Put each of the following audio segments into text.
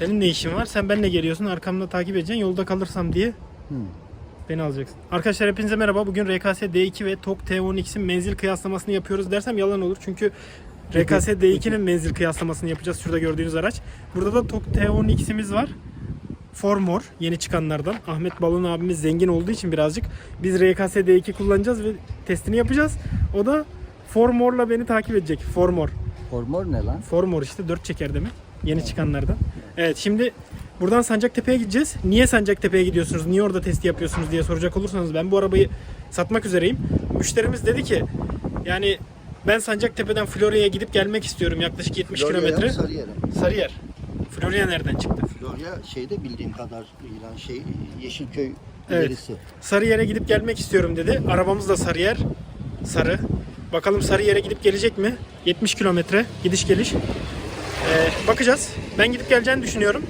Senin ne işin var? Sen benle geliyorsun. Arkamda takip edeceksin. Yolda kalırsam diye Hmm. beni alacaksın. Arkadaşlar hepinize merhaba. Bugün RKS D2 ve TOG T10X'in menzil kıyaslamasını yapıyoruz dersem yalan olur. Çünkü RKS D2'nin menzil kıyaslamasını yapacağız. Şurada gördüğünüz araç. Burada da TOG T10X'imiz var. Formor yeni çıkanlardan. Ahmet Balon abimiz zengin olduğu için birazcık biz RKS D2 kullanacağız ve testini yapacağız. O da Formor'la beni takip edecek. Formor. Hormor ne lan? Formor işte 4 çeker demek. Yeni çıkanlardan. Evet şimdi buradan Sancaktepe'ye gideceğiz. Niye Sancaktepe'ye gidiyorsunuz? Niye orada testi yapıyorsunuz diye soracak olursanız ben bu arabayı satmak üzereyim. Müşterimiz dedi ki yani ben Sancaktepe'den Florya'ya gidip gelmek istiyorum yaklaşık 70 Florya kilometre. Sarıyer. Sarıyer. Florya nereden çıktı? Florya şeyde bildiğim kadar ilan şey Yeşilköy Evet. ilerisi. Sarıyer'e gidip gelmek istiyorum dedi. Arabamız da Sarıyer. Sarı. Bakalım Sarıyer'e gidip gelecek mi? 70 kilometre gidiş geliş. Ee, bakacağız. Ben gidip geleceğini düşünüyorum.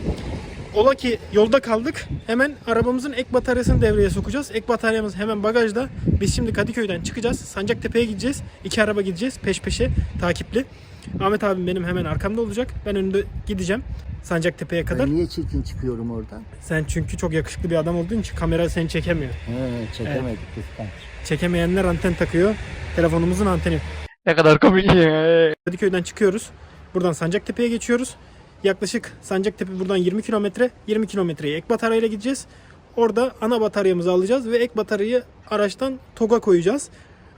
Ola ki yolda kaldık. Hemen arabamızın ek bataryasını devreye sokacağız. Ek bataryamız hemen bagajda. Biz şimdi Kadıköy'den çıkacağız. Sancaktepe'ye gideceğiz. İki araba gideceğiz peş peşe takipli. Ahmet abim benim hemen arkamda olacak. Ben önünde gideceğim. Sancaktepe'ye kadar. Ben niye çirkin çıkıyorum oradan? Sen çünkü çok yakışıklı bir adam olduğun için kamera seni çekemiyor. He, çekemedik kıskanç. Çekemeyenler anten takıyor. Telefonumuzun anteni. Ne kadar komik ya. Kadıköy'den çıkıyoruz. Buradan Sancaktepe'ye geçiyoruz. Yaklaşık Sancaktepe buradan 20 kilometre. 20 kilometreyi ek bataryayla gideceğiz. Orada ana bataryamızı alacağız ve ek bataryayı araçtan TOG'a koyacağız.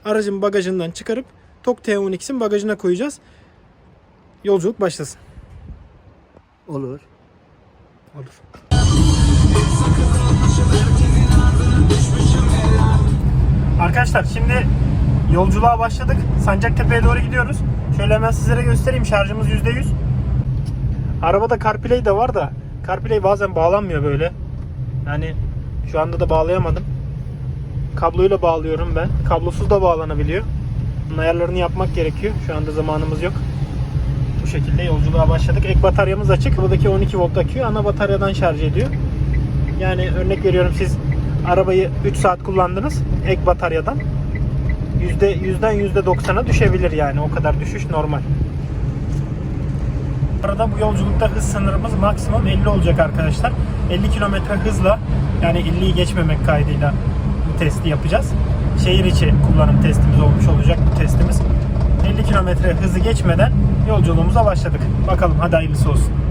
Aracın bagajından çıkarıp TOG T10X'in bagajına koyacağız. Yolculuk başlasın. Olur. Olur. Arkadaşlar şimdi yolculuğa başladık. Sancaktepe'ye doğru gidiyoruz. Şöyle hemen sizlere göstereyim. Şarjımız %100. Arabada CarPlay de var da CarPlay bazen bağlanmıyor böyle. Yani şu anda da bağlayamadım. Kabloyla bağlıyorum ben. Kablosuz da bağlanabiliyor. Bunun ayarlarını yapmak gerekiyor. Şu anda zamanımız yok. Bu şekilde yolculuğa başladık. Ek bataryamız açık. Buradaki 12 volt aküyü ana bataryadan şarj ediyor. Yani örnek veriyorum siz arabayı 3 saat kullandınız ek bataryadan. Yüzde, yüzden %90'a düşebilir yani. O kadar düşüş normal. Arada bu yolculukta hız sınırımız maksimum 50 olacak arkadaşlar. 50 kilometre hızla yani 50'yi geçmemek kaydıyla bu testi yapacağız. Şehir içi kullanım testimiz olmuş olacak bu testimiz. 50 kilometre hızı geçmeden yolculuğumuza başladık. Bakalım hadi hayırlısı olsun.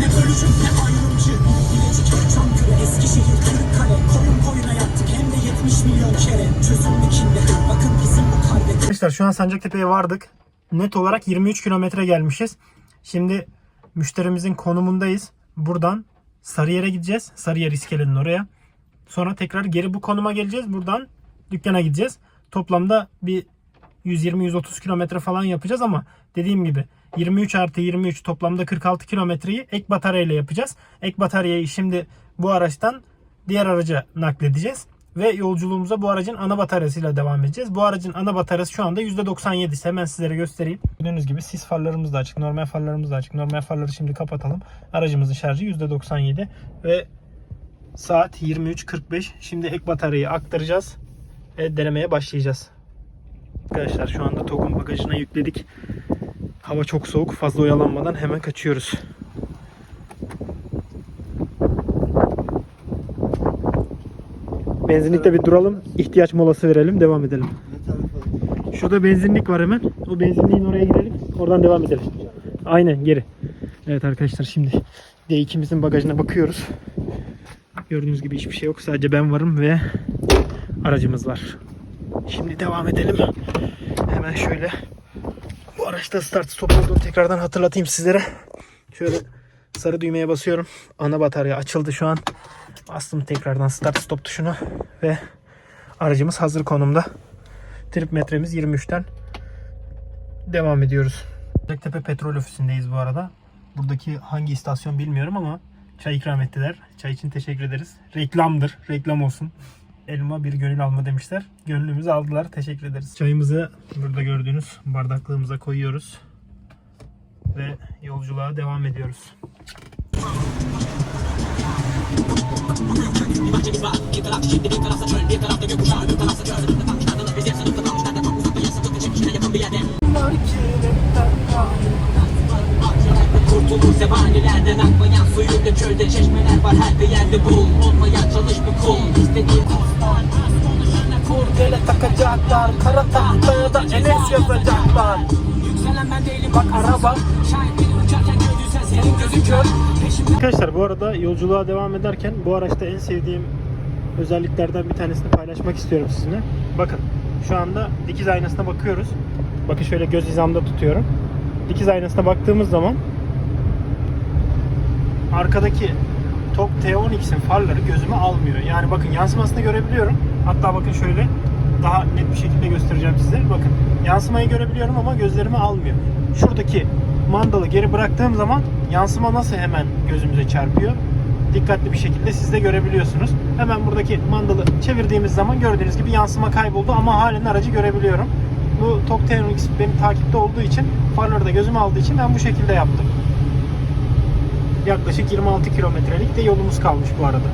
Ne bölücü ne ayrımcı Bilecik Çankırı Eskişehir Kırıkkale Koyun koyuna yattık hem de 70 milyon kere Çözümlü kimde bakın bizim bu kalbe Arkadaşlar şu an Sancaktepe'ye vardık. Net olarak 23 kilometre gelmişiz. Şimdi müşterimizin konumundayız. Buradan Sarıyer'e gideceğiz. Sarıyer iskelenin oraya. Sonra tekrar geri bu konuma geleceğiz. Buradan dükkana gideceğiz. Toplamda bir 120-130 kilometre falan yapacağız ama dediğim gibi 23 artı 23 toplamda 46 kilometreyi ek bataryayla yapacağız. Ek bataryayı şimdi bu araçtan diğer araca nakledeceğiz. Ve yolculuğumuza bu aracın ana bataryasıyla devam edeceğiz. Bu aracın ana bataryası şu anda %97. Hemen sizlere göstereyim. Gördüğünüz gibi sis farlarımız da açık. Normal farlarımız da açık. Normal farları şimdi kapatalım. Aracımızın şarjı %97. Ve saat 23.45. Şimdi ek bataryayı aktaracağız. Ve denemeye başlayacağız. Arkadaşlar şu anda TOG'un bagajına yükledik. Hava çok soğuk. Fazla oyalanmadan hemen kaçıyoruz. Benzinlikte bir duralım. ihtiyaç molası verelim. Devam edelim. Şurada benzinlik var hemen. O benzinliğin oraya gidelim. Oradan devam edelim. Aynen geri. Evet arkadaşlar şimdi D2'mizin bagajına bakıyoruz. Gördüğünüz gibi hiçbir şey yok. Sadece ben varım ve aracımız var. Şimdi devam edelim. Hemen şöyle bu araçta start stop olduğunu tekrardan hatırlatayım sizlere. Şöyle sarı düğmeye basıyorum. Ana batarya açıldı şu an. Bastım tekrardan start stop tuşunu ve aracımız hazır konumda. Trip metremiz 23'ten devam ediyoruz. Göktepe Petrol Ofisi'ndeyiz bu arada. Buradaki hangi istasyon bilmiyorum ama çay ikram ettiler. Çay için teşekkür ederiz. Reklamdır. Reklam olsun. Elma bir gönül alma demişler. Gönlümüzü aldılar. Teşekkür ederiz. Çayımızı burada gördüğünüz bardaklığımıza koyuyoruz. Ve yolculuğa devam ediyoruz. kurtulur Zebanilerden akmayan suyunda çölde çeşmeler var her bir yerde bul Olmaya çalış bir kul İstediğin takacaklar kara tahtaya da Enes yazacaklar Yükselen ben değilim bak araba Şahit beni uçarken gördüysen senin gözün kör Arkadaşlar bu arada yolculuğa devam ederken bu araçta en sevdiğim özelliklerden bir tanesini paylaşmak istiyorum sizinle. Bakın şu anda dikiz aynasına bakıyoruz. Bakın şöyle göz hizamda tutuyorum. Dikiz aynasına baktığımız zaman arkadaki TOG T12'sin farları gözüme almıyor. Yani bakın yansımasını görebiliyorum. Hatta bakın şöyle daha net bir şekilde göstereceğim size. Bakın yansımayı görebiliyorum ama gözlerimi almıyor. Şuradaki mandalı geri bıraktığım zaman yansıma nasıl hemen gözümüze çarpıyor. Dikkatli bir şekilde siz de görebiliyorsunuz. Hemen buradaki mandalı çevirdiğimiz zaman gördüğünüz gibi yansıma kayboldu ama halen aracı görebiliyorum. Bu TOG T12 benim takipte olduğu için farları da gözüme aldığı için ben bu şekilde yaptım. Yaklaşık 26 kilometrelik de yolumuz kalmış bu arada.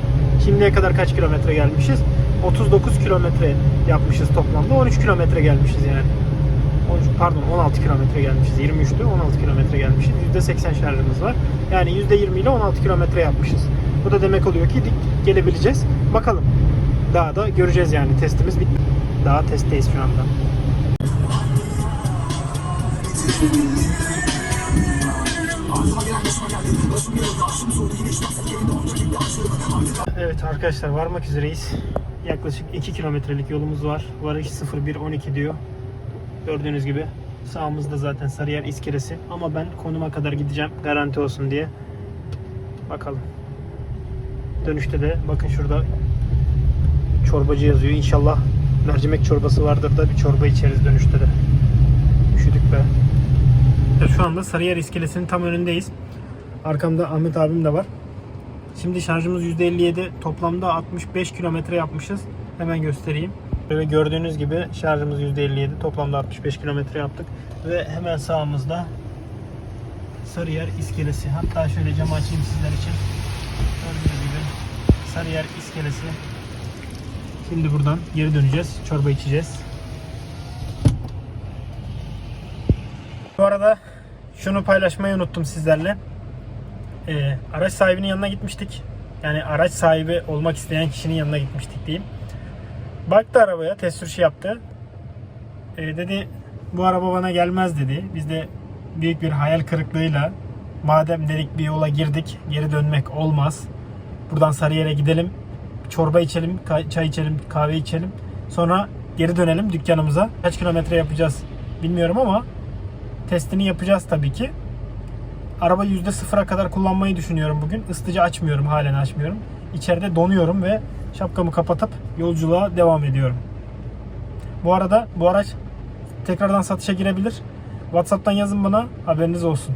Şimdiye kadar kaç kilometre gelmişiz? 39 kilometre yapmışız toplamda. 13 kilometre gelmişiz yani. 13, pardon 16 kilometre gelmişiz. 23'tü 16 kilometre gelmişiz. %80 şarjımız var. Yani %20 ile 16 kilometre yapmışız. Bu da demek oluyor ki dik gelebileceğiz. Bakalım. Daha da göreceğiz yani. Testimiz bitti. Daha testteyiz şu anda. Evet arkadaşlar varmak üzereyiz. Yaklaşık 2 kilometrelik yolumuz var. Varış 0112 diyor. Gördüğünüz gibi sağımızda zaten Sarıyer iskelesi. Ama ben konuma kadar gideceğim garanti olsun diye. Bakalım. Dönüşte de bakın şurada çorbacı yazıyor. İnşallah mercimek çorbası vardır da bir çorba içeriz dönüşte de. Üşüdük be. Şu anda Sarıyer iskelesinin tam önündeyiz. Arkamda Ahmet abim de var. Şimdi şarjımız %57. Toplamda 65 kilometre yapmışız. Hemen göstereyim. Böyle gördüğünüz gibi şarjımız %57. Toplamda 65 kilometre yaptık. Ve hemen sağımızda Sarıyer iskelesi. Hatta şöyle camı açayım sizler için. Gördüğünüz gibi Sarıyer iskelesi. Şimdi buradan geri döneceğiz. Çorba içeceğiz. Bu arada şunu paylaşmayı unuttum sizlerle. Ee, araç sahibinin yanına gitmiştik. Yani araç sahibi olmak isteyen kişinin yanına gitmiştik diyeyim. Baktı arabaya, test sürüşü yaptı. Ee, dedi bu araba bana gelmez dedi. Biz de büyük bir hayal kırıklığıyla madem dedik bir yola girdik, geri dönmek olmaz. Buradan Sarıyer'e gidelim, çorba içelim, çay içelim, kahve içelim. Sonra geri dönelim dükkanımıza. Kaç kilometre yapacağız bilmiyorum ama testini yapacağız tabii ki. Araba %0'a kadar kullanmayı düşünüyorum bugün. Isıtıcı açmıyorum, halen açmıyorum. İçeride donuyorum ve şapkamı kapatıp yolculuğa devam ediyorum. Bu arada bu araç tekrardan satışa girebilir. WhatsApp'tan yazın bana, haberiniz olsun.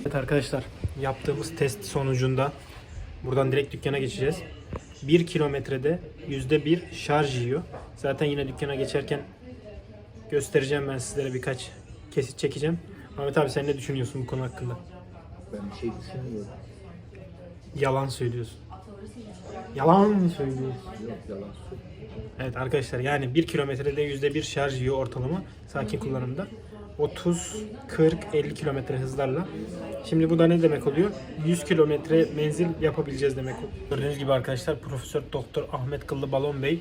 Evet arkadaşlar yaptığımız test sonucunda buradan direkt dükkana geçeceğiz. 1 kilometrede %1 şarj yiyor. Zaten yine dükkana geçerken göstereceğim ben sizlere birkaç kesit çekeceğim. Ahmet abi sen ne düşünüyorsun bu konu hakkında? Ben bir şey düşünmüyorum. Yalan söylüyorsun. Yalan söylüyorsun. Yok yalan. Evet arkadaşlar yani 1 kilometrede %1 şarj yiyor ortalama sakin kullanımda. 30, 40, 50 kilometre hızlarla. Şimdi bu da ne demek oluyor? 100 kilometre menzil yapabileceğiz demek oluyor. Gördüğünüz gibi arkadaşlar Profesör Doktor Ahmet Kıllı Balon Bey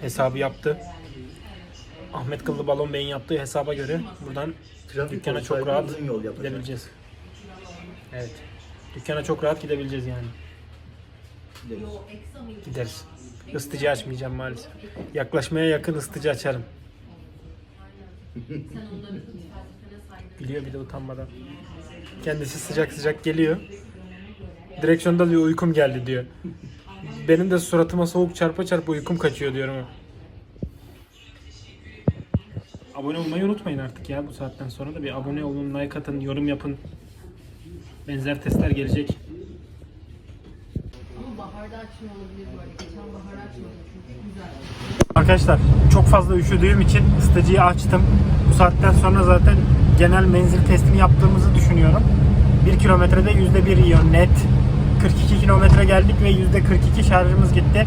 hesabı yaptı. Ahmet Kıllı Balon Bey'in yaptığı hesaba göre buradan Trafik dükkana çok rahat gidebileceğiz. Evet. Dükkana çok rahat gidebileceğiz yani. Gideriz. Gideriz. Isıtıcı açmayacağım maalesef. Yaklaşmaya yakın ısıtıcı açarım. Biliyor bir de utanmadan. Kendisi sıcak sıcak geliyor. Direksiyonda diyor uykum geldi diyor. Benim de suratıma soğuk çarpa çarpa uykum kaçıyor diyorum. Abone olmayı unutmayın artık ya bu saatten sonra da bir abone olun, like atın, yorum yapın. Benzer testler gelecek. Arkadaşlar çok fazla üşüdüğüm için ısıtıcıyı açtım. Bu saatten sonra zaten genel menzil testini yaptığımızı düşünüyorum. 1 kilometrede %1 yiyor net. 42 kilometre geldik ve %42 şarjımız gitti.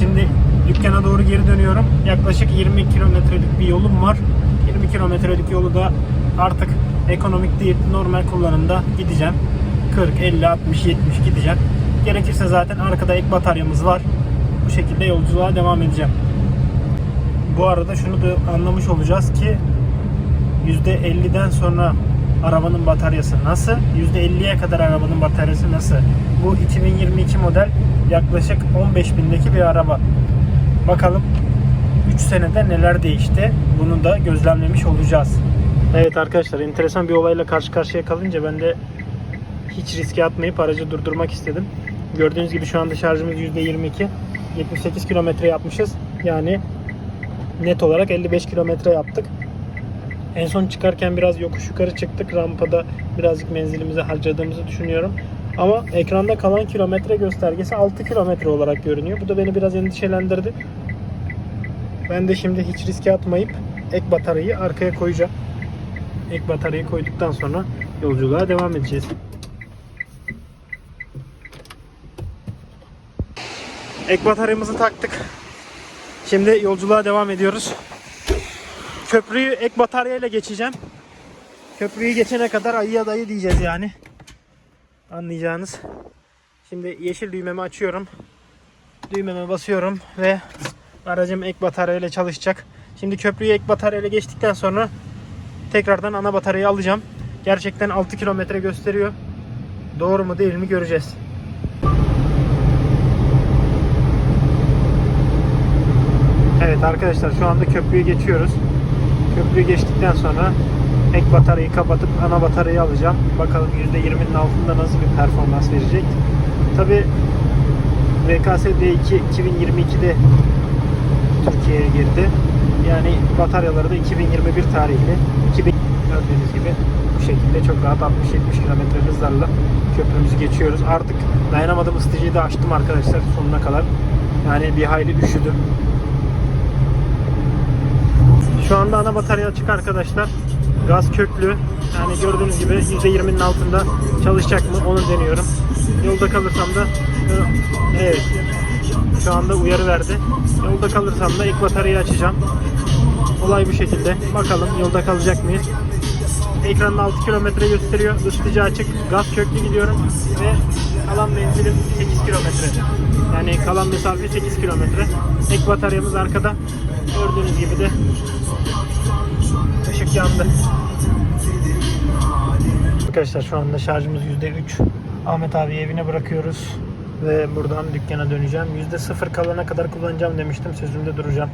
Şimdi dükkana doğru geri dönüyorum. Yaklaşık 20 kilometrelik bir yolum var. 20 kilometrelik yolu da artık ekonomik değil normal kullanımda gideceğim. 40, 50, 60, 70 gideceğim. Gerekirse zaten arkada ek bataryamız var. Bu şekilde yolculuğa devam edeceğim. Bu arada şunu da anlamış olacağız ki %50'den sonra arabanın bataryası nasıl? %50'ye kadar arabanın bataryası nasıl? Bu 2022 model yaklaşık 15 bindeki bir araba. Bakalım 3 senede neler değişti? Bunu da gözlemlemiş olacağız. Evet arkadaşlar enteresan bir olayla karşı karşıya kalınca ben de hiç riske atmayıp aracı durdurmak istedim. Gördüğünüz gibi şu anda şarjımız %22. 78 kilometre yapmışız. Yani net olarak 55 kilometre yaptık. En son çıkarken biraz yokuş yukarı çıktık. Rampada birazcık menzilimizi harcadığımızı düşünüyorum. Ama ekranda kalan kilometre göstergesi 6 kilometre olarak görünüyor. Bu da beni biraz endişelendirdi. Ben de şimdi hiç riske atmayıp ek bataryayı arkaya koyacağım. Ek bataryayı koyduktan sonra yolculuğa devam edeceğiz. Ek bataryamızı taktık. Şimdi yolculuğa devam ediyoruz. Köprüyü ek bataryayla geçeceğim. Köprüyü geçene kadar ayıya dayı diyeceğiz yani. Anlayacağınız. Şimdi yeşil düğmemi açıyorum. Düğmeme basıyorum ve aracım ek bataryayla çalışacak. Şimdi köprüyü ek bataryayla geçtikten sonra tekrardan ana bataryayı alacağım. Gerçekten 6 kilometre gösteriyor. Doğru mu değil mi göreceğiz. Evet arkadaşlar şu anda köprüyü geçiyoruz. Köprüyü geçtikten sonra ek bataryayı kapatıp ana bataryayı alacağım. Bakalım %20'nin altında nasıl bir performans verecek. Tabi VKS D2 2022'de Türkiye'ye girdi. Yani bataryaları da 2021 tarihli. 2000 gördüğünüz gibi bu şekilde çok rahat 60-70 km hızlarla köprümüzü geçiyoruz. Artık dayanamadım ısıtıcıyı da açtım arkadaşlar sonuna kadar. Yani bir hayli üşüdüm. Şu anda ana batarya açık arkadaşlar. Gaz köklü. Yani gördüğünüz gibi %20'nin altında çalışacak mı onu deniyorum. Yolda kalırsam da evet şu anda uyarı verdi. Yolda kalırsam da ilk bataryayı açacağım. Olay bu şekilde. Bakalım yolda kalacak mıyız? Ekranın 6 kilometre gösteriyor. Isıtıcı açık. Gaz köklü gidiyorum ve kalan menzilim 8 kilometre. Yani kalan mesafe 8 kilometre. Ek bataryamız arkada. Gördüğünüz gibi de ışık yandı. Arkadaşlar şu anda şarjımız %3. Ahmet abi evine bırakıyoruz. Ve buradan dükkana döneceğim. %0 kalana kadar kullanacağım demiştim. Sözümde duracağım.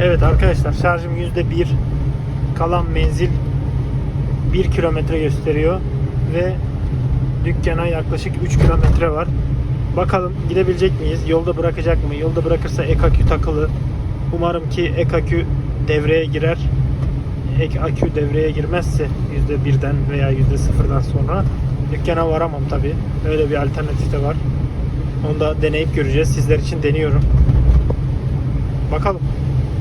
Evet arkadaşlar şarjım %1. Kalan menzil 1 kilometre gösteriyor. Ve dükkana yaklaşık 3 kilometre var. Bakalım gidebilecek miyiz? Yolda bırakacak mı? Yolda bırakırsa ek akü takılı. Umarım ki ek akü devreye girer. Ek akü devreye girmezse %1'den veya %0'dan sonra dükkana varamam tabi. Öyle bir alternatif de var. Onu da deneyip göreceğiz. Sizler için deniyorum. Bakalım.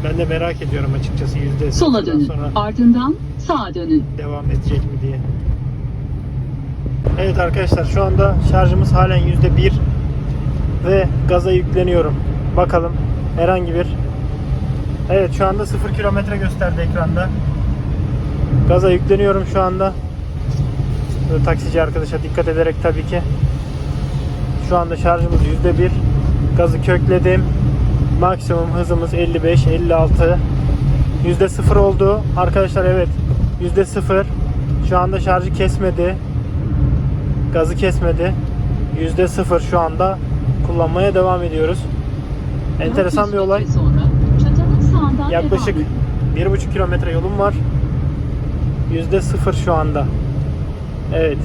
Ben de merak ediyorum açıkçası %0'dan Sola dönün. sonra Ardından sağa dönün. devam edecek mi diye. Evet arkadaşlar şu anda şarjımız halen %1 ve gaza yükleniyorum. Bakalım herhangi bir Evet şu anda 0 kilometre gösterdi ekranda. Gaza yükleniyorum şu anda. Böyle taksici arkadaşa dikkat ederek tabii ki. Şu anda şarjımız %1. Gazı kökledim. Maksimum hızımız 55 56. %0 oldu. Arkadaşlar evet %0. Şu anda şarjı kesmedi. Gazı kesmedi. %0 şu anda kullanmaya devam ediyoruz. Enteresan bir 400 olay. Yaklaşık edin. 1,5 kilometre yolum var. %0 şu anda. Evet.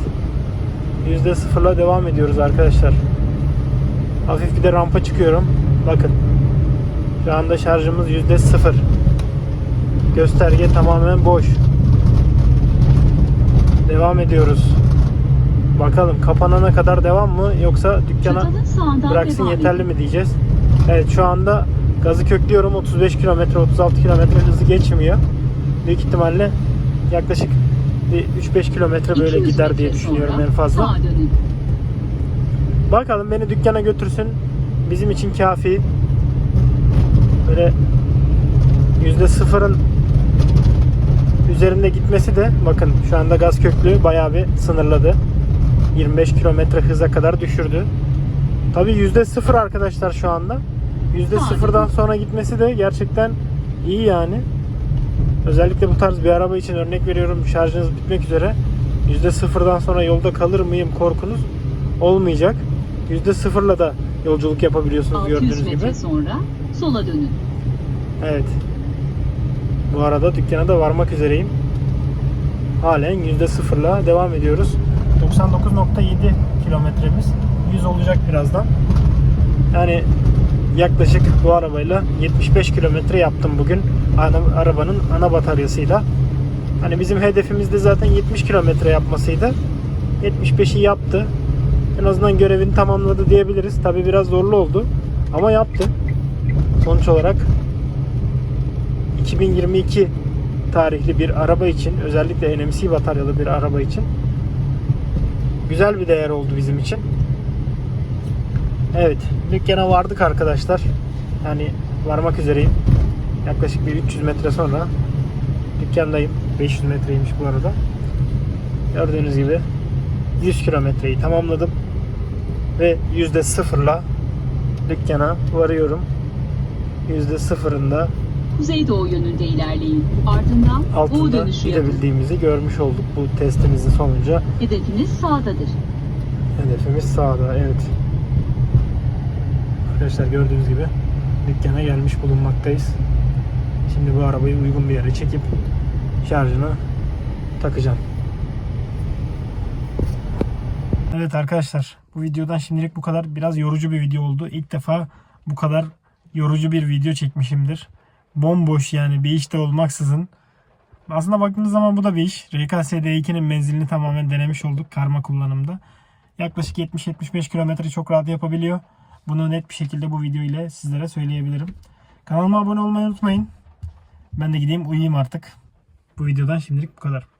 %0'la devam ediyoruz arkadaşlar. Hafif bir de rampa çıkıyorum. Bakın. Şu anda şarjımız %0. Gösterge tamamen boş. Devam ediyoruz. Bakalım kapanana kadar devam mı yoksa dükkana bıraksın yeterli mi diyeceğiz. Evet şu anda gazı köklüyorum 35 kilometre 36 kilometre hızı geçmiyor. Büyük ihtimalle yaklaşık bir 3-5 kilometre böyle 200 gider diye düşünüyorum en fazla. Bakalım beni dükkana götürsün. Bizim için kafi. Böyle yüzde sıfırın üzerinde gitmesi de bakın şu anda gaz köklü bayağı bir sınırladı. 25 kilometre hıza kadar düşürdü. Tabi yüzde sıfır arkadaşlar şu anda. Yüzde sıfırdan sonra gitmesi de gerçekten iyi yani. Özellikle bu tarz bir araba için örnek veriyorum şarjınız bitmek üzere. Yüzde sıfırdan sonra yolda kalır mıyım korkunuz olmayacak. Yüzde sıfırla da yolculuk yapabiliyorsunuz 600 gördüğünüz metre gibi. sonra sola dönün. Evet. Bu arada dükkana da varmak üzereyim. Halen yüzde sıfırla devam ediyoruz. 99.7 kilometremiz. 100 olacak birazdan. Yani yaklaşık bu arabayla 75 kilometre yaptım bugün. Arabanın ana bataryasıyla. Hani bizim hedefimiz de zaten 70 kilometre yapmasıydı. 75'i yaptı. En azından görevini tamamladı diyebiliriz. Tabi biraz zorlu oldu. Ama yaptı. Sonuç olarak 2022 tarihli bir araba için özellikle NMC bataryalı bir araba için güzel bir değer oldu bizim için. Evet, dükkana vardık arkadaşlar. Yani varmak üzereyim. Yaklaşık bir 300 metre sonra dükkandayım. 500 metreymiş bu arada. Gördüğünüz gibi 100 kilometreyi tamamladım ve yüzde sıfırla dükkana varıyorum. Yüzde sıfırında Kuzeydoğu yönünde ilerleyin. Ardından U altında dönüşü yapın. gidebildiğimizi görmüş olduk bu testimizin sonucu. Hedefiniz sağdadır. Hedefimiz sağda, evet. Arkadaşlar gördüğünüz gibi dükkana gelmiş bulunmaktayız. Şimdi bu arabayı uygun bir yere çekip şarjını takacağım. Evet arkadaşlar bu videodan şimdilik bu kadar. Biraz yorucu bir video oldu. İlk defa bu kadar yorucu bir video çekmişimdir. Bomboş yani bir işte olmaksızın. Aslında baktığınız zaman bu da bir iş. RKS D2'nin menzilini tamamen denemiş olduk karma kullanımda. Yaklaşık 70-75 kilometre çok rahat yapabiliyor. Bunu net bir şekilde bu video ile sizlere söyleyebilirim. Kanalıma abone olmayı unutmayın. Ben de gideyim uyuyayım artık. Bu videodan şimdilik bu kadar.